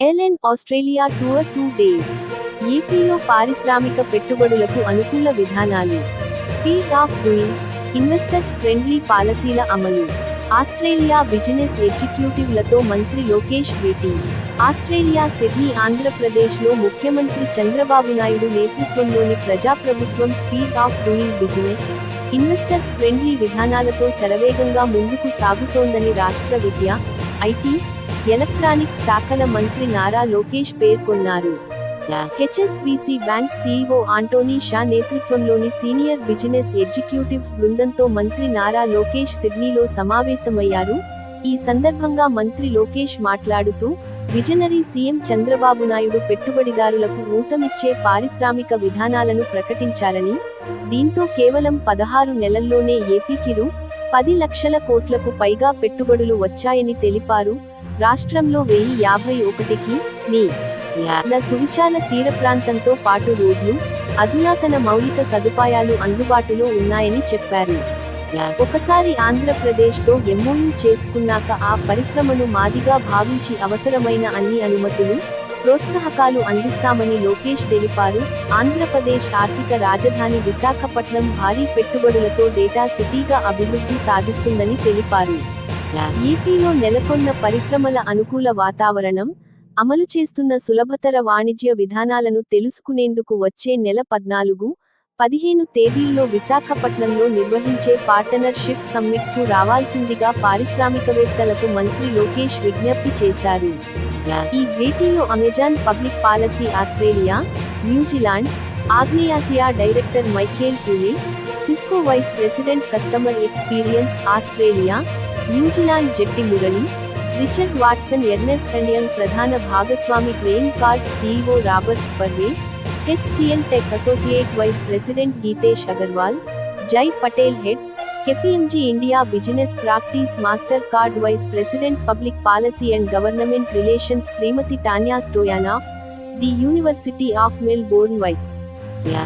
L N Australia tour two days. ఏపీలో పారిశ్రామిక పెట్టుబడులకు అనుకూల విధానాలు. Speed of doing investors friendly పాలసీల అమలు. ఆస్ట్రేలియా బిజినెస్ ఎగ్జిక్యూటివ్లతో మంత్రి లోకేష్ భేటీ. ఆస్ట్రేలియా సిడ్నీ ఆంధ్రప్రదేశ్లో ముఖ్యమంత్రి చంద్రబాబు నాయుడు నేతృత్వంలోని ప్రజాప్రభుత్వం speed of doing business investors friendly విధానాలతో శరవేగంగా ముందుకు సాగుతోందని రాష్ట్ర విద్య ఐటీ ఎలక్ట్రానిక్స్ శాఖల మంత్రి నారా లోకేష్ పేర్కొన్నారు. HSBC bank CEO Antony Shah నేతృత్వంలోని సీనియర్ బిజినెస్ ఎగ్జిక్యూటివ్స్ బృందంతో మంత్రి నారా లోకేష్ సిడ్నీలో సమావేశమయ్యారు. ఈ సందర్భంగా మంత్రి లోకేష్ మాట్లాడుతూ విజనరీ సీఎం చంద్రబాబు నాయుడు పెట్టుబడిదారులకు ఊతమిచ్చే పారిశ్రామిక విధానాలను ప్రకటించారని దీంతో కేవలం పదహారు నెలల్లోనే ఏపీకి రూ. పది లక్షల కోట్లకు పైగా పెట్టుబడులు వచ్చాయని తెలిపారు. రాష్ట్రంలో వెయ్యి యాభై ఒకటికి మీ సువిశాల తీర ప్రాంతంతో పాటు రోడ్లు అధునాతన మౌలిక సదుపాయాలు అందుబాటులో ఉన్నాయని చెప్పారు. ఒకసారి ఆంధ్రప్రదేశ్తో ఎంఓయూ చేసుకున్నాక ఆ పరిశ్రమను మాదిగా భావించి అవసరమైన అన్ని అనుమతులు ప్రోత్సాహకాలు అందిస్తామని లోకేష్ తెలిపారు. ఆంధ్రప్రదేశ్ ఆర్థిక రాజధాని విశాఖపట్నం భారీ పెట్టుబడులతో డేటా సిటీగా అభివృద్ధి సాధిస్తుందని తెలిపారు. ఏపీలో నెలకొన్న పరిశ్రమల అనుకూల వాతావరణం అమలు చేస్తున్న సులభతర వాణిజ్య విధానాలను తెలుసుకునేందుకు వచ్చే నెల పద్నాలుగు పదిహేను తేదీల్లో విశాఖపట్నంలో నిర్వహించే పార్టనర్షిప్ సమ్మిట్కు రావాల్సిందిగా పారిశ్రామికవేత్తలకు మంత్రి లోకేష్ విజ్ఞప్తి చేశారు. ఈ భేటీలో Amazon public policy Australia New Zealand ఆగ్నేయాసియా director Michael Poole Cisco vice president customer experience Australia New Zealand Jetti Murali Richard Watson Ernst and Young ప్రధాన భాగస్వామి GrainCorp CEO Robert Spurway HCL tech associate vice president Geetesh Agarwal Jai Patel head KPMG India Business Practice Mastercard Vice President Public Policy and Government Relations Srimati Tanya Stoyanov, the University of Melbourne Vice.